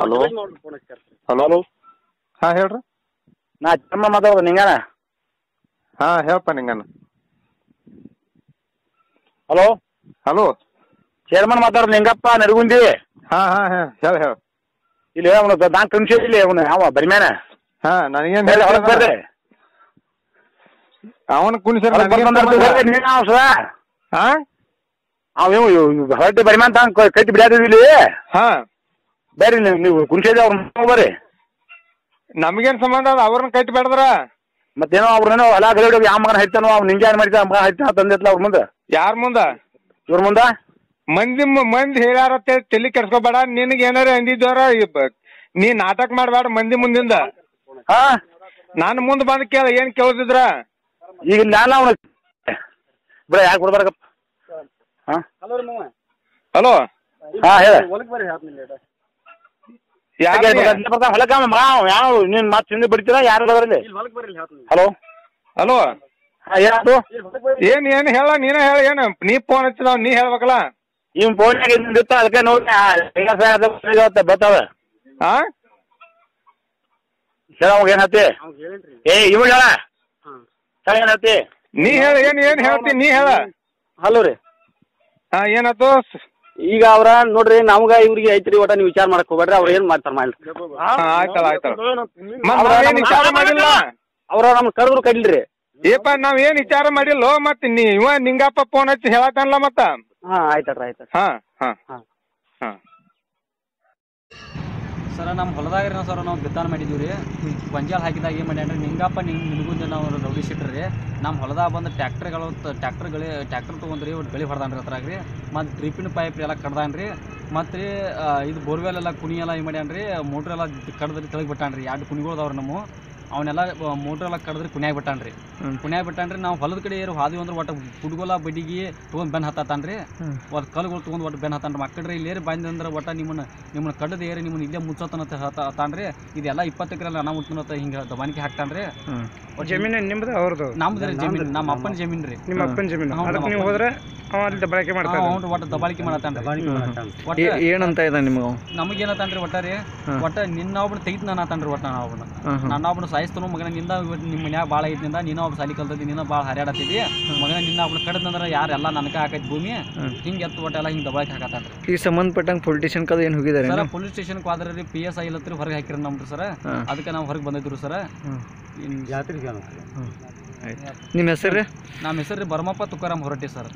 Hello? Hello ಹಾ ಹೇಳ್ರಿ. ನಾ ಚಮ್ಮ ಮಾತಾಡೋದು ನಿಂಗಾನ? ಹಾ ಹೇಳಪ್ಪ ನಿಂಗನ. ಹಲೋ? ಹಲೋ? ಚೇರ್ಮನ್ ಮಾತಾಡೋದು ನಿಂಗಪ್ಪ ನರಗುಂದಿ. ಹಾ ಹಾ ಹಾಂ ಹೇಳಿ ಹೇಳಿ. ಇಲ್ಲಿ ಅವನು ನಾಲ್ಕು ನಿಮಿಷ ಇಲ್ಲಿ ಅವನು ಯಾವ ಬರಿಮ್ಯಾನ? ಹಾ ನನಗೇನು ಹೇಳಿ ಹೊರಗೆ ಬರ್ರಿ. ಅವನ ಕುಣಿಸ ಹಾ ನೀನ್ ಅವ ಹೊರಟಿ ಬರಿಮ್ಯಾನ್ ತಾಂಗ್ ಕಟ್ಟಿ ಇಲ್ಲಿ. ಹಾಂ. ಬರ್ರಿ ನೀವು ನೀವು ಕುಂಚೇದಿ ಅವ್ರ ಬರ್ರಿ. ನಮಗೇನು ಸಂಬಂಧ ಅದ? ಅವ್ರನ್ನ ಕಟ್ಟಿ ಬೇಡದ್ರ? ಮತ್ತೇನೋ ಅವ್ರನ್ನೇನೋ ಹೊಲ ಗಡಿ ಯಾವ ಮಗನ ಹೈತಾನೋ ಅವ್ನು ನಿಂಗೆ ಏನ್ ಮಾಡಿದ? ಮಗ ಹೈತಾನ ತಂದಿತ್ಲ ಅವ್ರ ಮುಂದೆ? ಯಾರ ಮುಂದ? ಇವ್ರ ಮುಂದ? ಮಂದಿ ಮು- ಮಂದಿ ಹೇಳ್ಯಾರ ತಲೆ ಕೆಡ್ಸ್ಕೊಬೇಡ. ನಿನಗೆ ಏನಾರ ಅಂದಿದ್ದವ್ರ ನೀ ನಾಟಕ ಮಾಡಬೇಡ ಮಂದಿ ಮುಂದಿಂದ. ಹಾ? ನಾನು ಮುಂದೆ ಬಂದು ಕೇಳ ಏನು ಕೇಳ್ತಿದ್ರ? ಈಗ ನಾನ ಅವನು ಬಿಡ ಯಾಕೆ ಬಿಡ್ಬಾರಪ್ಪ ಹಾ? ಹಲೋ? ಹಾ ಹೇಳ. ಯಾರು ಹೊಲಕ್ಕ ಮಾವ ಯಾವ ನೀನ್ ಮಾತು ಹಿಂದೆ ಬಿಡ್ತೀರಾ? ಯಾರು ಅದರಲ್ಲಿ ಹಲೋ? ಹಲೋ? ಹಾ ಏನಾಯ್ತು ಏನ್ ಏನ್ ಹೇಳ? ನೀನ ಹೇಳ ಏನ್? ನೀ ಫೋನ್ ಹಚ್ಚಿದವ್ ನೀ ಹೇಳ್ಬೇಕಲ್ಲ? ಇವ್ ಫೋನ್ಯಾಗ ಇತ್ತ ಅದಕ್ಕೆ ನೋಡಿ ಬರ್ತಾವ ಹಾ ಹೇಳ ಅವಾಗ ಏನ್ ಹತ್ತಿ? ಏ ಇವ್ ಹೇಳ? ಹೇಳ ಏನ್ ಹತ್ತಿ? ನೀ ಹೇಳ ಏನ್ ಏನ್ ಹೇಳ್ತಿ? ನೀ ಹೇಳ. ಹಲೋ ರೀ. ಹಾ ಏನಾತು? ಈಗ ಅವ್ರ ನೋಡ್ರಿ ನಮ್ಗ ಇವ್ರಿಗೆ ಐತ್ರಿ ಒಟ್ಟ ನೀವು ವಿಚಾರ ಮಾಡಕ್ ಹೋಗ್ಬೇಡ್ರಿ ಅವ್ರ ಏನ್ ಮಾಡ್ತಾರ ಆಯ್ತಲ್ಲ ಆಯ್ತಲ್ಲ ಮಾಡಿಲ್ಲ? ಅವ್ರ ನಮ್ ಕರೆದ್ರು ಕಡಿಲ್ರಿ ಏಪ ನಾವ್ ಏನ್ ವಿಚಾರ ಮಾಡಿಲ್ಲ ಮತ್ ನೀ ಇವ ನಿಂಗಪ್ಪ ಫೋನ್ ಹಚ್ಚಿ ಹೇಳತ್ತಲ್ಲ ಮತ್ತ? ಹಾ ಆಯ್ತಲ್ರಿ ಆಯ್ತು ಹಾ ಹಾ. ಹಾ. ಹಾ. ಸರ ನಮ್ಮ ಹೊಲದಾಗ ರೀ ಸರ್ ನಾವು ಬಿತ್ತಾನ ಮಾಡಿದ್ದೀವಿ ರೀ ಹಾಕಿದಾಗ ಏನ್ ಮಾಡ್ಯಾನ್ರಿ ನಿಂಗಪ್ಪ ನಿಂಗೆ ನಿಮಗೂ ನಾವು ರೌಡಿ ಶೀಟ್ರಿ ರೀ ನಮ್ಮ ಹೊಲದಾಗ ಬಂದು ಟ್ಯಾಕ್ಟ್ರ್ಗಳು ಟ್ಯಾಕ್ಟ್ರ್ಗಳಿ ಟ್ಯಾಕ್ಟ್ರ್ ತೊಗೊಂಡ್ರಿ ಒಟ್ಟು ಗಳಿ ಹೊಡ್ದಾನ್ರಿ ಅದ್ರಾಗ ರೀ ಮತ್ತು ಡ್ರಿಪ್ಪಿನ ಪೈಪ್ ಎಲ್ಲ ಕಡ್ದಾನ ರೀ ಮತ್ತು ರೀ ಇದು ಬೋರ್ವೆಲ್ ಎಲ್ಲ ಕುಣಿ ಎಲ್ಲ ಮೋಟರ್ ಮಾಡ್ಯಾನ್ರಿ, ಮೋಟ್ರ್ ಎಲ್ಲ ಕಡ್ದ್ರಿ ಬಿಟ್ಟಾನ ಬಿಟ್ಟಾನ್ರಿ. ಎರಡು ರೀ ನಮ್ಮ ಅವನ್ನೆಲ್ಲ ಮೋಟ್ರ್ ಎಲ್ಲ ಕಡಿದ್ರೆ ಕುಣ್ಯಾಗ ಬಿಟ್ಟಾನ್ರಿ. ಕುಣ್ಯಾಗ ಬಿಟ್ಟಾನ್ರಿ ನಾವು ಹೊಲದ ಕಡೆ ಏರು ಹಾದಿ ಅಂದ್ರೆ ಒಟ್ಟು ಕುಡ್ಗೋಲ ಬಡಿಗೆ ತೊಗೊಂಡು ಬೆನ್ ಹತ್ತಾತಾನ್ರಿ. ಒಟ್ಟು ಕಲ್ಗಳು ತೊಗೊಂಡು ಒಟ್ಟು ಬೆನ್ ಹತ್ತಾನ್ರಿ. ಮಕ್ಕಳ್ರಿ ಇಲ್ಲಿ ಏರಿ ಬಂದಂದ್ರೆ ಒಟ್ಟ ನಿಮ್ಮನ್ನ ನಿಮ್ಮನ್ನ ಕಡ್ದು ಏರಿ ನಿಮ್ಮನ್ನ ಇಲ್ಲೇ ಮುಚ್ಚತನತ ಹತ್ತಾನ್ರಿ. ಇದೆಲ್ಲ ಇಪ್ಪತ್ತು ಎಕರೆ ಅನಾ ಮುಚ್ಚನತ್ತ ಹಿಂಗೆ ದಬಾನಿಕೆ ಹಾಕ್ತಾನ್ರಿ. ಜಮೀನು ನಿಮ್ದು ಅವ್ರದ್ದು ನಮ್ದು ರೀ ಜಮೀನು. ನಮ್ಮ ಅಪ್ಪನ ಜಮೀನು ರೀ ನಿಮ್ಮ ಅಪ್ಪನ ಜಮೀನು. ಅದಕ್ಕೆ ನೀವು ಹೋದ್ರೆ ಅಲ್ಲಿ ಬಳಕೆ ಮಾಡ್ತಾರೆ ಅವ್ನು ಒಟ್ಟು ದಬಾಳಿಕೆ ಮಾಡತ್ತಾನ್ರಿ ಒಟ್ಟು ಏನಂತ ಇದೆ ನಿಮ್ಗೆ? ನಮಗೇನತ್ತಾನ್ರಿ ಒಟ್ಟ ರೀ? ಒಟ್ಟ ನಿನ್ನ ಒಬ್ಬನ ತೆಗಿತ್ ನಾನು ಆತನ್ರಿ ಒಟ್ಟ ನಾನು ಒಬ್ಬನ ನನ್ನ ಒಬ್ಬನ ಸಾಯಿಸ್ತನು ಮಗನ ನಿಂದ ಇವತ್ತು ನಿಮ್ಮ ಮನ್ಯಾಗ ಭಾಳ ಐತಿನಿಂದ ನೀನು ಒಬ್ಬ ಸಾಲಿ ಕಲ್ತದಿ ನೀನು ಭಾಳ ಹರ್ಯಾಡತ್ತಿದ್ದಿ ಮಗನ ನಿನ್ನ ಒಬ್ಬನ ಕಡದಂದ್ರೆ ಯಾರೆಲ್ಲ ನನಗೆ ಹಾಕೈತಿ ಭೂಮಿ ಹಿಂಗೆ ಎತ್ತು ಒಟ್ಟೆಲ್ಲ ಹಿಂಗೆ ದಬಾಳಿಕೆ ಹಾಕತ್ತಾನ್ರಿ ಈಗ ಸಂಬಂಧಪಟ್ಟಂಗೆ ಸ್ಟೇಷನ್ ಕದ ಏನು ಹೋಗಿದ್ದಾರೆ ಸರ್ ಪೊಲೀಸ್ ಸ್ಟೇಷನ್ ಹೋದ್ರೆ ರೀ ಪಿ ಎಸ್ ಐ ಇಲ್ಲತ್ರಿ ಹೊರಗೆ ಹಾಕಿರ ನಮ್ರಿ ಸರ. ಅದಕ್ಕೆ ನಾವು ಹೊರಗೆ ಬಂದಿದ್ರು ಸರ. ನಿಮ್ಮ ಹೆಸರು ರೀ? ನಮ್ಮ ಹೆಸರು ರೀ ಬರ್ಮಪ್ಪ ತುಕಾರಾಮ್ ಹೊರಟಿ ಸರ್.